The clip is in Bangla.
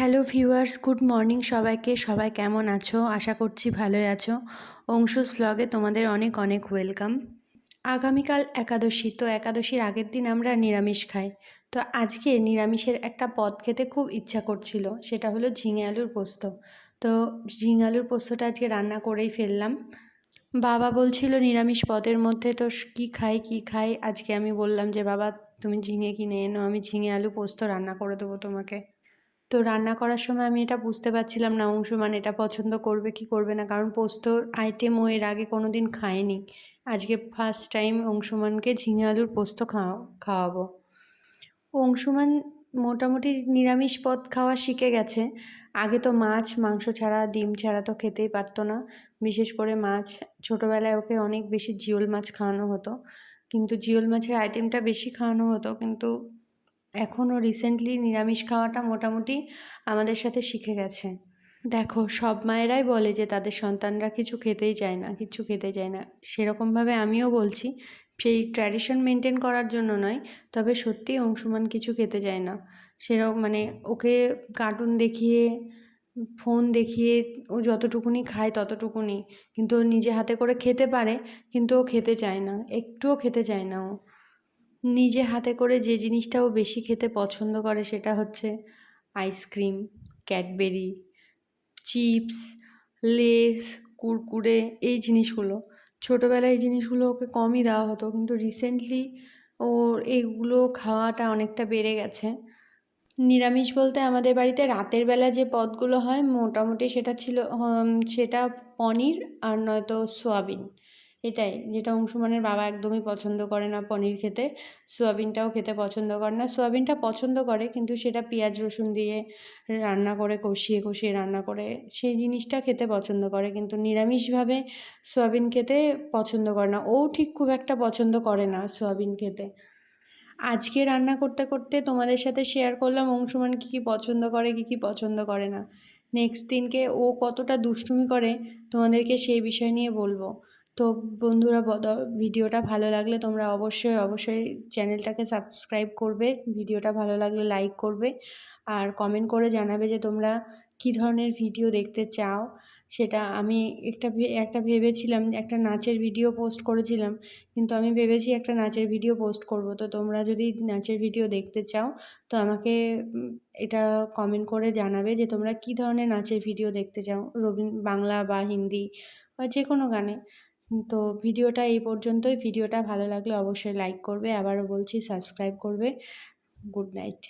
হ্যালো ভিউয়ার্স গুড মর্নিং সবাইকে। সবাই কেমন আছো? আশা করছি ভালোই আছো। অংশুস ভ্লগে তোমাদের অনেক অনেক ওয়েলকাম আগামীকাল একাদশী, তো একাদশীর আগের দিন আমরা নিরামিষ খাই। তো আজকে নিরামিষের একটা পদ খেতে খুব ইচ্ছা করছিল, সেটা হলো ঝিঙে আলুর পোস্ত। তো ঝিঙে আলুর পোস্তটা আজকে রান্না করেই ফেললাম। বাবা বলছিল, নিরামিষ পদের মধ্যে তো কি খাই কি খাই? আজকে আমি বললাম যে, বাবা, তুমি ঝিঙে কিনে এনো, আমি ঝিঙে আলু পোস্ত রান্না করে দেবো তোমাকে। তো রান্না করার সময় আমি এটা বুঝতে পারছিলাম না, অংশুমান এটা পছন্দ করবে কি করবে না, কারণ পোস্তর আইটেম ও এর আগে কোনো দিন খায়নি আজকে ফার্স্ট টাইম অংশুমানকে ঝিঙে আলুর পোস্ত খাওয়া, খাওয়াবো। অংশুমান মোটামুটি নিরামিষ পদ খাওয়া শিখে গেছে। আগে তো মাছ, মাংস ছাড়া, ডিম ছাড়া তো খেতেই পারতো না। বিশেষ করে মাছ, ছোটোবেলায় ওকে অনেক বেশি জিওল মাছ খাওয়ানো হতো। কিন্তু জিওল মাছের আইটেমটা বেশি খাওয়ানো হতো, কিন্তু এখনও রিসেন্টলি নিরামিষ খাওয়াটা মোটামুটি আমাদের সাথে শিখে গেছে। দেখো, সব মায়েরাই বলে যে তাদের সন্তানরা কিছু খেতেই চায় না কিছু খেতে চায় না। সেরকমভাবে আমিও বলছি, সেই ট্র্যাডিশন মেনটেন করার জন্য নয়, তবে সত্যিই অংশুমান কিছু খেতে চায় না। সেরকম মানে ওকে কার্টুন দেখিয়ে ফোন দেখিয়ে ও যতটুকুনি খায় ততটুকুনি। কিন্তু নিজে হাতে করে খেতে পারে, কিন্তু ও খেতে চায় না, একটুও খেতে চায় না ও। নিজে হাতে করে যে জিনিসটা ও বেশি খেতে পছন্দ করে সেটা হচ্ছে ice cream Cadbury chips Lays Kurkure, এই জিনিসগুলো। ছোটোবেলায় এই জিনিসগুলো ওকে কমই দেওয়া হতো, কিন্তু রিসেন্টলি ওর এইগুলো খাওয়াটা অনেকটা বেড়ে গেছে। নিরামিষ বলতে আমাদের বাড়িতে রাতের বেলা যে পদগুলো হয়, মোটামুটি সেটা ছিল সেটা পনির আর নয়তো সোয়াবিন। এটাই, যেটা অংশুমানের বাবা একদমই পছন্দ করে না পনির খেতে। সোয়াবিনটাও খেতে পছন্দ করে না। সোয়াবিনটা পছন্দ করে, কিন্তু সেটা পেঁয়াজ রসুন দিয়ে রান্না করে, কষিয়ে কষিয়ে রান্না করে, সেই জিনিসটা খেতে পছন্দ করে, কিন্তু নিরামিষভাবে সোয়াবিন খেতে পছন্দ করে না। ও ঠিক খুব একটা পছন্দ করে না সোয়াবিন খেতে। আজকে রান্না করতে করতে তোমাদের সাথে শেয়ার করলাম অংশুমান কী কী পছন্দ করে, কী কী পছন্দ করে না। নেক্সট দিনকে ও কতটা দুষ্টুমি করে, তোমাদেরকে সেই বিষয় নিয়ে বলব। তো বন্ধুরা ভিডিওটা ভালো লাগলে তোমরা অবশ্যই অবশ্যই চ্যানেলটাকে সাবস্ক্রাইব করবে। ভিডিওটা ভালো লাগলে লাইক করবে। আর কমেন্ট করে জানাবে যে তোমরা কী ধরনের ভিডিও দেখতে চাও? সেটা আমি একটা একটা ভেবেছিলাম একটা নাচের ভিডিও পোস্ট করেছিলাম। কিন্তু আমি ভেবেছি একটা নাচের ভিডিও পোস্ট করব। তো তোমরা যদি নাচের ভিডিও দেখতে চাও, তো আমাকে এটা কমেন্ট করে জানাবে যে তোমরা কী ধরনের নাচের ভিডিও দেখতে চাও? রবীন বাংলা বা হিন্দি বা যে কোনো গানে। তো ভিডিওটা এই পর্যন্তই। ভিডিওটা ভালো লাগলে অবশ্যই লাইক করবে। আবারও বলছি সাবস্ক্রাইব করবে। Good night